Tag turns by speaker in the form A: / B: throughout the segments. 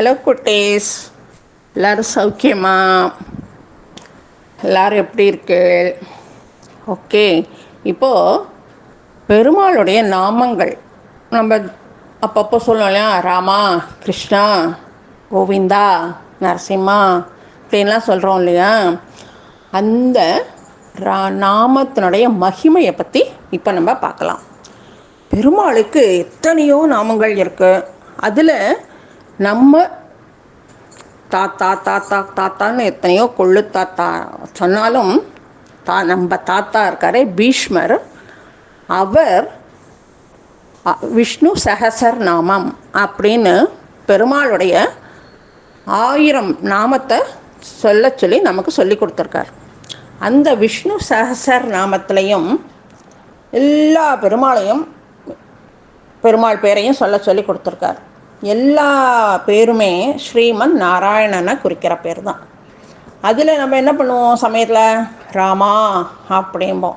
A: Hello குட்டேஸ். எல்லோரும் சௌக்கியமா? எல்லோரும் எப்படி இருக்கு? ஓகே. இப்போது பெருமாளுடைய நாமங்கள். நம்ம அப்பப்போ சொல்லுவோம் இல்லையா? ராமா கிருஷ்ணா கோவிந்தா நரசிம்மா அப்படின்லாம் சொல்கிறோம் இல்லையா? அந்த ரா நாமத்தினுடைய மகிமையை பற்றி இப்போ நம்ம பார்க்கலாம். பெருமாளுக்கு எத்தனையோ நாமங்கள் இருக்குது அதில் நம்ம தாத்தா தாத்தா தாத்தான்னு எத்தனையோ கொள்ளு தாத்தா சொன்னாலும் தா நம்ம தாத்தா இருக்காரே பீஷ்மர். அவர் விஷ்ணு சஹசர் நாமம் அப்படின்னு பெருமாளுடைய ஆயிரம் நாமத்தை சொல்ல சொல்லி நமக்கு சொல்லி கொடுத்துருக்கார். அந்த விஷ்ணு சஹசர் நாமத்திலையும் எல்லா பெருமாளையும் பெருமாள் பேரையும் சொல்ல சொல்லி கொடுத்துருக்கார். எல்லா பேருமே ஸ்ரீமன் நாராயணனை குறிக்கிற பேர் தான் அதில் நம்ம என்ன பண்ணுவோம் சமயத்தில்? ராமா அப்படிம்போம்.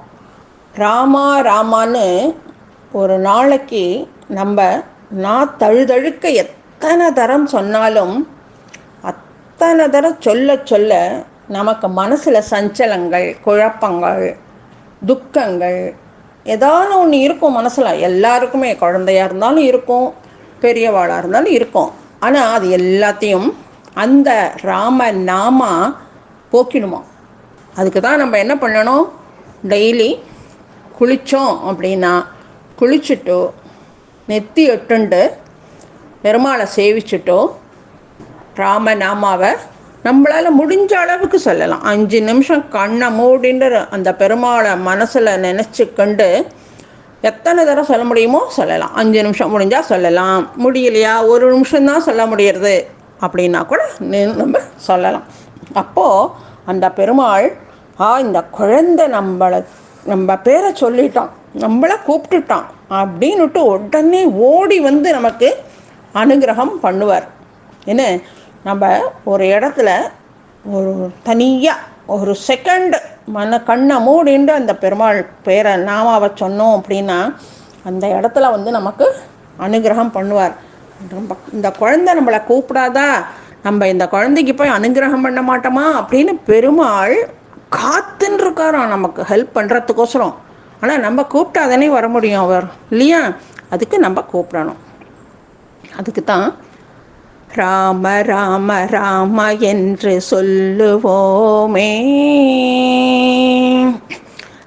A: ராமா ராமான்னு ஒரு நாளைக்கு நம்ம நான் தழுதழுக்க எத்தனை தரம் சொன்னாலும் அத்தனை தரம் சொல்ல சொல்ல நமக்கு மனசில் சஞ்சலங்கள் குழப்பங்கள் துக்கங்கள் ஏதாவது ஒன்று இருக்கும் மனசில். எல்லாருக்குமே குழந்தையாக இருந்தாலும் இருக்கும். பெரியவாளாக இருந்தாலும் இருக்கும். ஆனால் அது எல்லாத்தையும் அந்த ராம நாமா போக்கிடுமா. அதுக்கு தான் நம்ம என்ன பண்ணணும்? டெய்லி குளித்தோம் அப்படின்னா குளிச்சுட்டோ நெத்தி எட்டுண்டு பெருமாளை சேவிச்சுட்டோ ராம நாமாவை நம்மளால் முடிஞ்ச அளவுக்கு சொல்லலாம். அஞ்சு நிமிஷம் கண்ணை மூடின்ற அந்த பெருமாளை மனசில் நினச்சி கண்டு எத்தனை தடவை சொல்ல முடியுமோ சொல்லலாம். அஞ்சு நிமிஷம் முடிஞ்சால் சொல்லலாம். முடியலையா? ஒரு நிமிஷம்தான் சொல்ல முடியறது. அப்படின்னா கூட நம்ம சொல்லலாம். அப்போது அந்த பெருமாள் ஆ இந்த குழந்தை நம்மளை நம்ம பேரை சொல்லிட்டோம் நம்மளை கூப்பிட்டுட்டான். அப்படின்னுட்டு உடனே ஓடி வந்து நமக்கு அனுகிரகம் பண்ணுவார். என்ன? நம்ம ஒரு இடத்துல ஒரு தனியாக ஒரு செகண்ட் மன கண்ணை மூடிண்டு அந்த பெருமாள் பேரை நாமாவை சொன்னோம் அப்படின்னா அந்த இடத்துல வந்து நமக்கு அனுகிரகம் பண்ணுவார். இந்த குழந்தை நம்மளை கூப்பிடாதா? நம்ம இந்த குழந்தைக்கு போய் அனுகிரகம் பண்ண மாட்டோமா? அப்படின்னு பெருமாள் காத்துன்னு இருக்காராம் நமக்கு ஹெல்ப் பண்ணுறதுக்கோசரம் ஆனால் நம்ம கூப்பிட்டா தானே வர முடியும் அவர். இல்லையா? அதுக்கு நம்ம கூப்பிடணும். அதுக்கு தான் ராம ராம ராம என்று சொல்லுவோமே.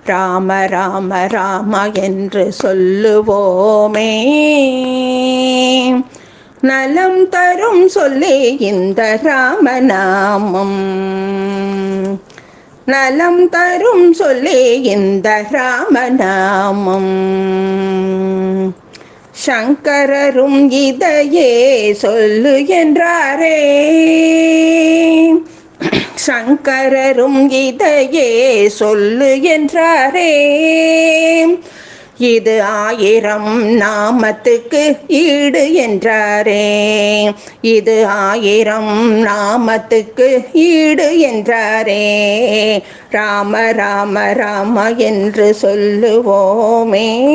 A: ராம ராம ராம என்று சொல்லுவோமே. நலம் தரும் சொல்லே இந்த ராமநாமம் நலம் தரும் சொல்லே இந்த ராமநாமம் சங்கரரும் இதையே சொல்லு என்றாரே. சங்கரரும் இதையே சொல்லு என்றாரே. இது ஆயிரம் நாமத்துக்கு ஈடு என்றாரே. இது ஆயிரம் நாமத்துக்கு ஈடு என்றாரே. ராம ராம ராம என்று சொல்லுவோமே.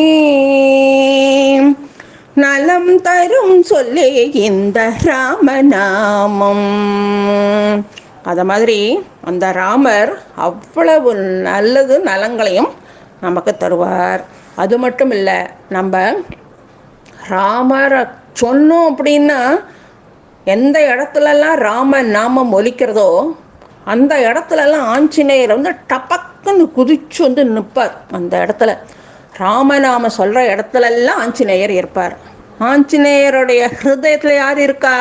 A: நலம் தரும் சொல்லி இந்த ராமநாமம். அத மாதிரி அந்த ராமர் அவ்வளவு நல்லது நலங்களையும் நமக்கு தருவார். அது மட்டும் இல்லை நம்ம ராமரை சொன்னோம் அப்படின்னா எந்த இடத்துலலாம் ராம நாமம் ஒலிக்கிறதோ அந்த இடத்துலலாம் ஆஞ்சநேயர் வந்து டபக்குன்னு குதிச்சு வந்து நிற்பார் அந்த இடத்துல. ராமநாம சொல்கிற இடத்துலெல்லாம் ஆஞ்சநேயர் இருப்பார். ஆஞ்சநேயருடைய ஹிருதயத்தில் யார் இருக்கா?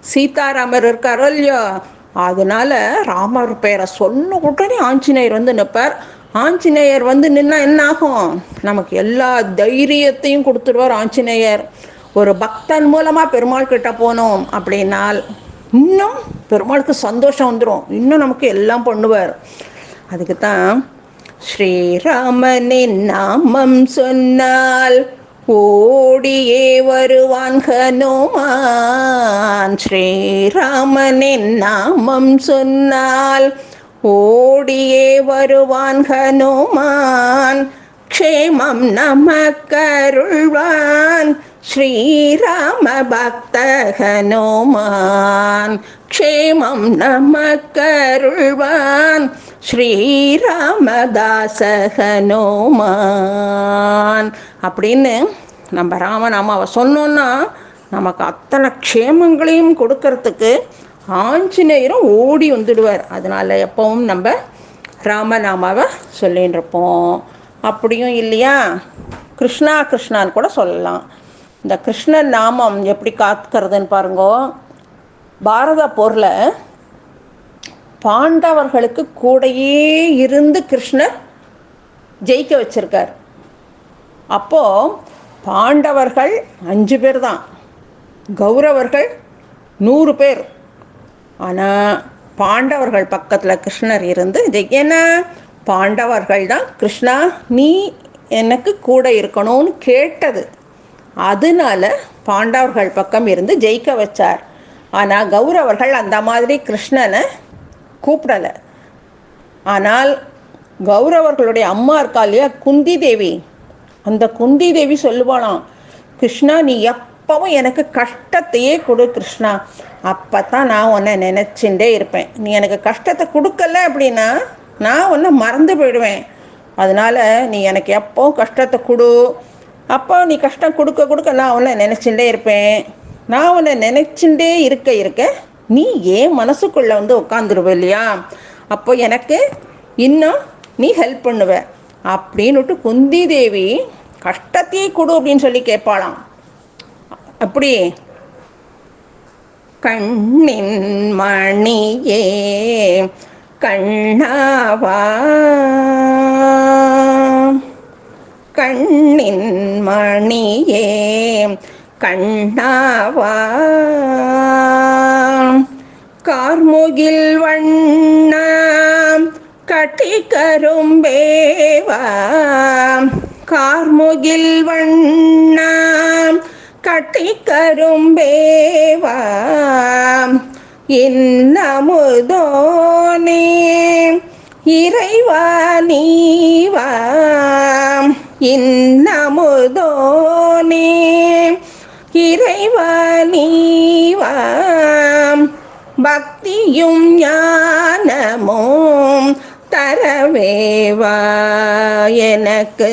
A: சீதாராமர் இருக்காரோ இல்லையோ? அதனால ராமர் பேரை சொன்ன உடனே ஆஞ்சநேயர் வந்து நிற்பார். ஆஞ்சநேயர் வந்து நின்னா என்ன ஆகும் நமக்கு எல்லா தைரியத்தையும் கொடுத்துருவார் ஆஞ்சநேயர். ஒரு பக்தன் மூலமாக பெருமாள் கிட்ட போனோம் அப்படின்னால் இன்னும் பெருமாளுக்கு சந்தோஷம் வந்துடும் இன்னும் நமக்கு எல்லாம் பண்ணுவார். அதுக்கு தான் ஸ்ரீராமனின் நாமம் சொன்னால் ஓடியே வருவான் ஹனுமான். ஸ்ரீராமனின் நாமம் சொன்னால் ஓடியே வருவான் ஹனுமான். க்ஷேமம் நமக்கருள்வான். ஸ்ரீராம பக்த ஹனுமான். க்ஷேமம் நமக்கருள்வான். ஸ்ரீராமதாசகனோமான். அப்படின்னு நம்ம ராமநாமாவை சொன்னோன்னா நமக்கு அத்தனை க்ஷேமங்களையும் கொடுக்கறதுக்கு ஆஞ்சநேயரும் ஓடி வந்துடுவார். அதனால் எப்பவும் நம்ம ராமநாமாவை சொல்லின்னு இருப்போம் அப்படியும் இல்லையா? கிருஷ்ணா கிருஷ்ணான்னு கூட சொல்லலாம். இந்த கிருஷ்ணன் நாமம் எப்படி காத்துக்கிறதுன்னு பாருங்கோ. பாரத போரில் பாண்டவர்களுக்கு கூடையே இருந்து கிருஷ்ணர் ஜெயிக்க வச்சிருக்கார். அப்போது பாண்டவர்கள் அஞ்சு பேர் தான் கௌரவர்கள் நூறு பேர். ஆனால் பாண்டவர்கள் பக்கத்தில் கிருஷ்ணர் இருந்து இது ஏன்னா பாண்டவர்கள் தான் கிருஷ்ணா நீ எனக்கு கூட இருக்கணும்னு கேட்டது. அதனால பாண்டவர்கள் பக்கம் இருந்து ஜெயிக்க வச்சார். ஆனால் கௌரவர்கள் அந்த மாதிரி கிருஷ்ணனை கூப்பிடலை. ஆனால் கௌரவர்களுடைய அம்மா இருக்கா இல்லையா? குந்தி தேவி அந்த குந்தி தேவி சொல்லுவாளாம் கிருஷ்ணா நீ எப்பவும் எனக்கு கஷ்டத்தையே கொடு கிருஷ்ணா. அப்போ தான் நான் உன்னை நினச்சிண்டே இருப்பேன். நீ எனக்கு கஷ்டத்தை கொடுக்கல அப்படின்னா நான் உன்னை மறந்து போயிடுவேன். அதனால் நீ எனக்கு எப்போவும் கஷ்டத்தை கொடு. அப்போ நீ கஷ்டம் கொடுக்க கொடுக்க நான் உன்னை நினச்சிண்டே இருப்பேன். நான் உன்னை நினச்சிண்டே இருக்க இருக்க நீ ஏன் மனசுக்குள்ளே வந்து உட்காந்துருவ இல்லையா? அப்போ எனக்கு இன்னும் நீ ஹெல்ப் பண்ணுவ அப்படின்னுட்டு குந்தி தேவி கஷ்டத்தையே கொடு அப்படின்னு சொல்லி கேட்பாளாம். அப்படி கண்ணின் மணியே கண்ணாவா? கண்ணின் மணியே கண்ணாவா? கார்முகில் வண்ணாம் கட்டி கரும்பேவா கார்முகில் வண்ணாம் கட்டி கரும்பேவா இன்னமுதோனே இறைவா நீவா? இன்னமுதோனே இறைவா பக்தியும் ஞானமும் தரவேவா. எனக்கு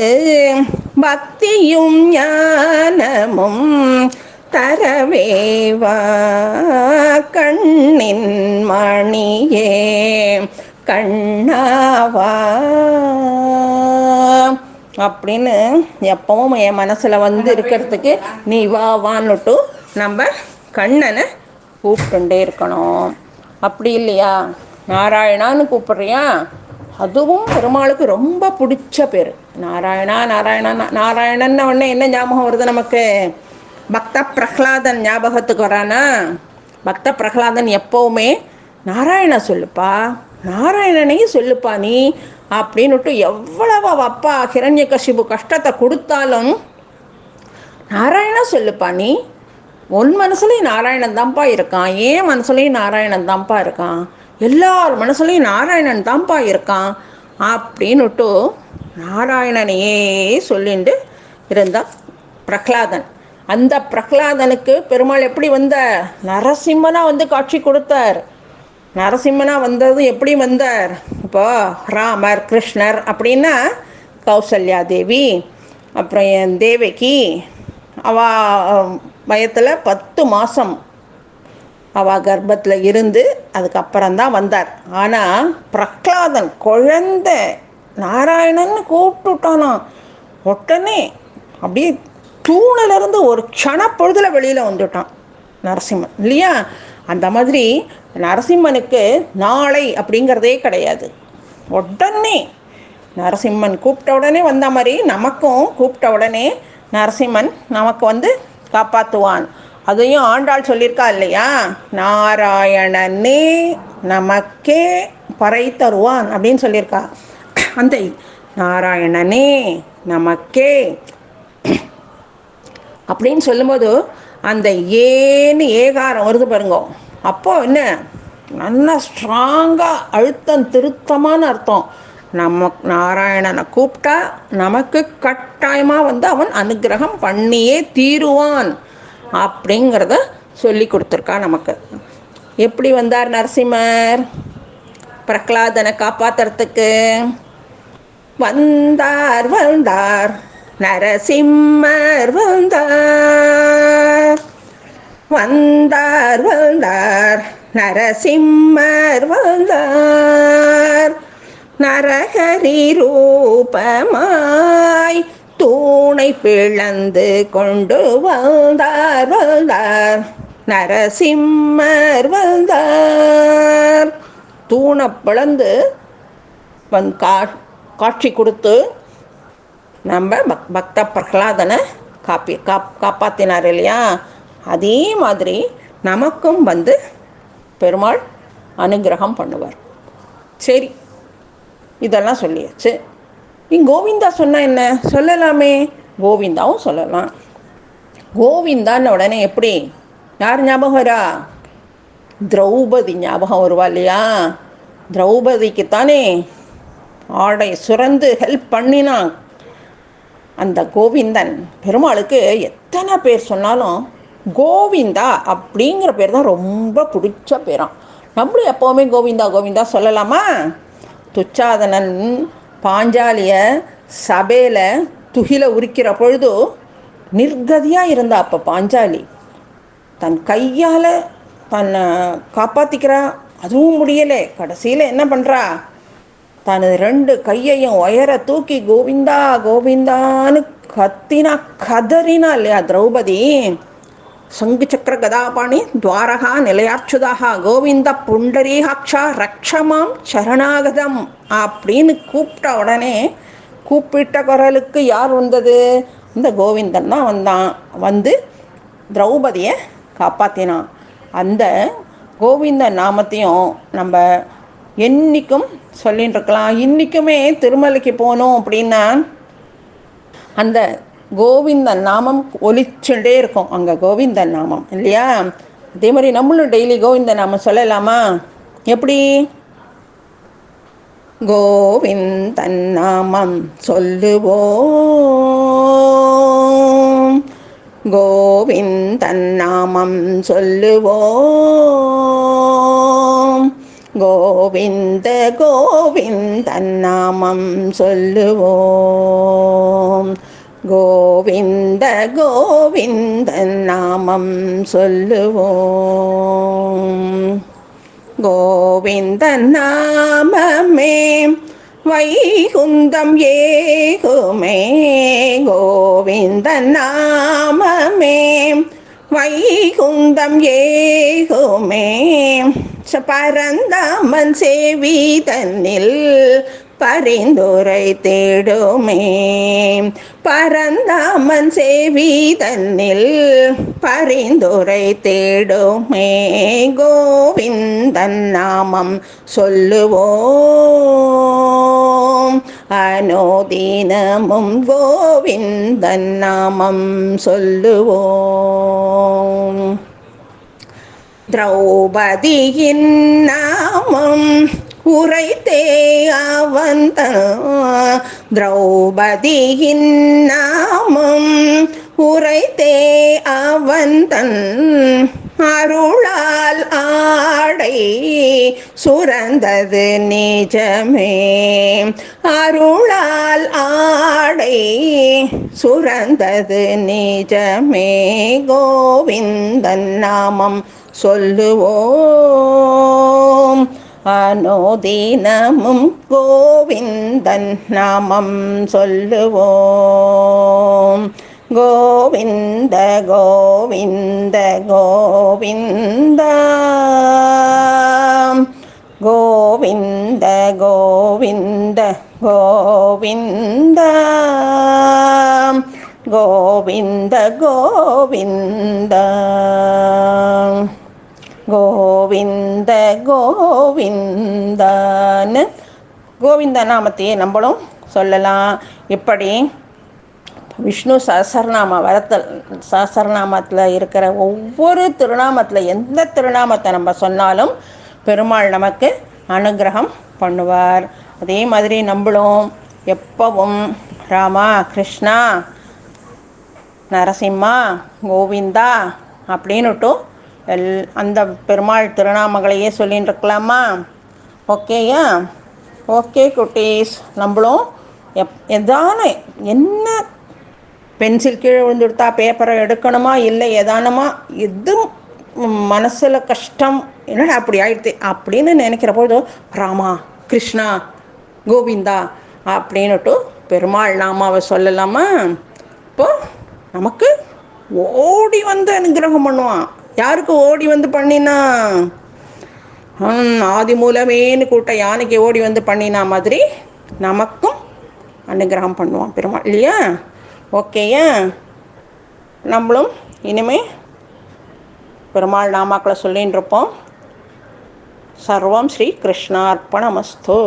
A: பக்தியும் ஞானமும் தரவேவா. கண்ணின் மணியே கண்ணாவா. அப்படின்னு எப்பவும் என் மனசில் வந்து இருக்கிறதுக்கு நீ வா வான்னுட்டு நம்ம கண்ணனை கூப்பிட்டுண்டே இருக்கணும். அப்படி இல்லையா? நாராயணான்னு கூப்பிட்றியா? அதுவும் பெருமாளுக்கு ரொம்ப பிடிச்ச பேர். நாராயணா நாராயணா நாராயணன்ன உடனே என்ன ஞாபகம் வருது நமக்கு? பக்த பிரகலாதன் ஞாபகத்துக்கு வரானா? பக்த பிரகலாதன் எப்போவுமே நாராயண சொல்லுப்பா. நாராயணனையும் சொல்லுப்பா நீ. அப்படின்னுட்டு எவ்வளவு அவள் அப்பா ஹிரண்ய கசிபு கஷ்டத்தை கொடுத்தாலும் நாராயணா சொல்லுப்பா நீ உன் மனசுலையும் நாராயணன் தான்ப்பா இருக்கான் ஏன் மனசுலையும் நாராயணன் தான்ப்பா இருக்கான் எல்லார் மனசுலையும் நாராயணன் தான்ப்பா இருக்கான் அப்படின்னுட்டு நாராயணனையே சொல்லிட்டு இருந்தான் பிரகலாதன். அந்த பிரகலாதனுக்கு பெருமாள் எப்படி வந்த? நரசிம்மனாக வந்து காட்சி கொடுத்தார். நரசிம்மனா வந்தது எப்படி வந்தார்? இப்போ ராமர் கிருஷ்ணர் அப்படின்னா கௌசல்யா தேவி அப்புறம் என் தேவகி. அவ வயத்தில் பத்து மாதம் அவ கர்ப்பத்தில் இருந்து அதுக்கப்புறம் தான் வந்தார். ஆனால் பிரகலாதன் குழந்தை நாராயணன்னு கூப்பிட்டுட்டானா. உடனே அப்படியே தூணிலிருந்து ஒரு க்ஷண பொழுதில் வெளியில் வந்துட்டான் நரசிம்மன். இல்லையா? அந்த மாதிரி நரசிம்மனுக்கு நாளை அப்படிங்கிறதே கிடையாது. உடனே நரசிம்மன் கூப்பிட்ட உடனே வந்த மாதிரி நமக்கும் கூப்பிட்ட உடனே நரசிம்மன் நமக்கு வந்து காப்பாற்றுவான் அதையும் ஆண்டாள் சொல்லியிருக்கா இல்லையா? நாராயணனே நமக்கே பறை தருவான் அப்படின்னு சொல்லியிருக்கா. அந்த நாராயணனே நமக்கே அப்படின்னு சொல்லும்போது அந்த ஏன்னு ஏகாரம் வருது பாருங்க. அப்போ என்ன? நல்லா ஸ்ட்ராங்காக அழுத்தம் திருத்தமான அர்த்தம். நம்ம நாராயணனை கூப்பிட்டா நமக்கு கட்டாயமாக வந்து அவன் அனுகிரகம் பண்ணியே தீருவான் அப்படிங்கிறத சொல்லி கொடுத்துருக்கா நமக்கு. எப்படி வந்தார் நரசிம்மர்? பிரகலாதனை காப்பாத்துறதுக்கு. வந்தார் வந்தார். நரசிம்மர் வந்தார். வந்தார் வந்தார். நரசிம்மர் வந்தார். நரகரி ரூபமாய் தூணை பிளந்து கொண்டு வந்தார் வந்தார். நரசிம்மர் வந்தார். தூணை பிளந்து வந் கா காட்சி கொடுத்து நம்ம பக் பக்த பிரகலாதனை காப்பி காப் காப்பாற்றினார் இல்லையா? அதே மாதிரி நமக்கும் வந்து பெருமாள் அனுகிரகம் பண்ணுவார். சரி இதெல்லாம் சொல்லியாச்சு. நீ கோவிந்தா சொன்னால் என்ன? சொல்லலாமே. கோவிந்தாவும் சொல்லலாம். கோவிந்தான்னு உடனே எப்படி? யார் ஞாபகம் வரா? திரௌபதி ஞாபகம் வருவா இல்லையா? திரௌபதிக்குத்தானே ஆடை சுரந்து ஹெல்ப் பண்ணினான். அந்த கோவிந்தன் பெருமாளுக்கு எத்தனை பேர் சொன்னாலும் கோவிந்தா அப்படிங்கிற பேர் தான் ரொம்ப பிடிச்ச பேராம். நம்மளும் எப்போவுமே கோவிந்தா கோவிந்தா சொல்லலாமா? துச்சாதனன் பாஞ்சாலிய சபையில் துகில உரிக்கிற பொழுது நிர்கதியாக இருந்தா அப்போ பாஞ்சாலி. தன் கையால் தன்னை காப்பாற்றிக்கிறா அதுவும் முடியலை. கடைசியில் என்ன பண்ணுறா தனது ரெண்டு கையையும் உயர தூக்கி கோவிந்தா கோவிந்தான்னு கத்தினா கதறினா இல்லையா திரௌபதி? சங்கு சக்கர கதாபாணி துவாரகா நிலையாச்சுதாக கோவிந்த புண்டரீகாட்சா ரக்ஷமாம் சரணாகதம் அப்படின்னு கூப்பிட்ட உடனே கூப்பிட்ட குரலுக்கு யார் வந்தது? இந்த கோவிந்தன் தான் வந்தான். வந்து திரௌபதியை காப்பாற்றினான் அந்த கோவிந்த நாமத்தையும் நம்ம என்றைக்கும் சொல்லின்னு இருக்கலாம் இன்றைக்குமே திருமலைக்கு போகணும் அப்படின்னா அந்த கோவிந்தன் நாமம் ஒலிச்சுட்டே இருக்கும். அங்கே கோவிந்தன் நாமம் இல்லையா? அதே மாதிரி நம்மளும் டெய்லி கோவிந்தன் நாமம் சொல்லலாமா? எப்படி? கோவிந்தன் நாமம் சொல்லுவோம். கோவிந்தன் நாமம் சொல்லுவோம். கோவிந்த கோவிந்தன் நாமம் சொல்லுவோம். கோவிந்த கோவிந்தன் நாமம் சொல்லுவோம். கோவிந்த நாமமே வைகுந்தம் ஏகுமே. கோவிந்த நாமமே வைகுந்தம் ஏகுமே. பரந்தாமன் சேவி தன்னில் பரிந்துரை தேடுமே. பரந்தாமன் சேவி தன்னில் பரிந்துரை தேடுமே. கோவிந்தன் நாமம் சொல்லுவோம். அனோதீனமும் கோவிந்தன் நாமம் சொல்லுவோம். திரௌபதியின் நாமம் உரைத்தே அவன் திரௌபதியின் நாமம் உரைத்தே அவந்தன் அருளால் ஆடை சுரந்தது நிஜமே. அருளால் ஆடை சுரந்தது நிஜமே. கோவிந்தன் நாமம் சொல்லுவோம் அனோதினமும் கோவிந்தன் நாமம் சொல்லுவோம் கோவிந்த கோவிந்த கோவிந்தா கோவிந்த கோவிந்த ഗോവിന്ദ கோவிந்த ഗോവിന്ദ கோவிந்த கோவிந்தான்னு கோவிந்த நாமத்தையே நம்மளும் சொல்லலாம். இப்படி விஷ்ணு சஹசரநாம வரத்தல் சஹசரநாமத்தில் இருக்கிற ஒவ்வொரு திருநாமத்தில் எந்த திருநாமத்தை நம்ம சொன்னாலும் பெருமாள் நமக்கு அனுகிரகம் பண்ணுவார். அதே மாதிரி நம்மளும் எப்பவும் ராமா கிருஷ்ணா நரசிம்மா கோவிந்தா அப்படின்னுட்டும் எல் அந்த பெருமாள் திருநாமங்களையே சொல்லின்னு இருக்கலாமா ஓகேயா ஓகே குட்டீஸ். நம்மளும் எப் எதான என்ன பென்சில் கீழே விழுந்துடுத்தா பேப்பரை எடுக்கணுமா இல்லை எதானமா? எதுவும் மனசில் கஷ்டம் என்னடா அப்படி ஆயிடுது? அப்படின்னு நினைக்கிற பொழுது ராமா கிருஷ்ணா கோவிந்தா அப்படின்னுட்டு பெருமாள் நாமாவை சொல்லலாமா? இப்போ நமக்கு ஓடி வந்து அனுகிரகம் பண்ணுவான். யாருக்கு ஓடி வந்து பண்ணினா? ஆதி மூலமேன்னு கூட்ட யானைக்கு ஓடி வந்து பண்ணினா மாதிரி நமக்கும் அனுகிரகம் பண்ணுவான் பெருமாள் இல்லையா? ஓகேயா நம்மளும் இனிமே பெருமாள் நாமாக்களை சொல்லின்னு இருப்போம். சர்வம் ஸ்ரீ கிருஷ்ணார்ப்பணமஸ்தோ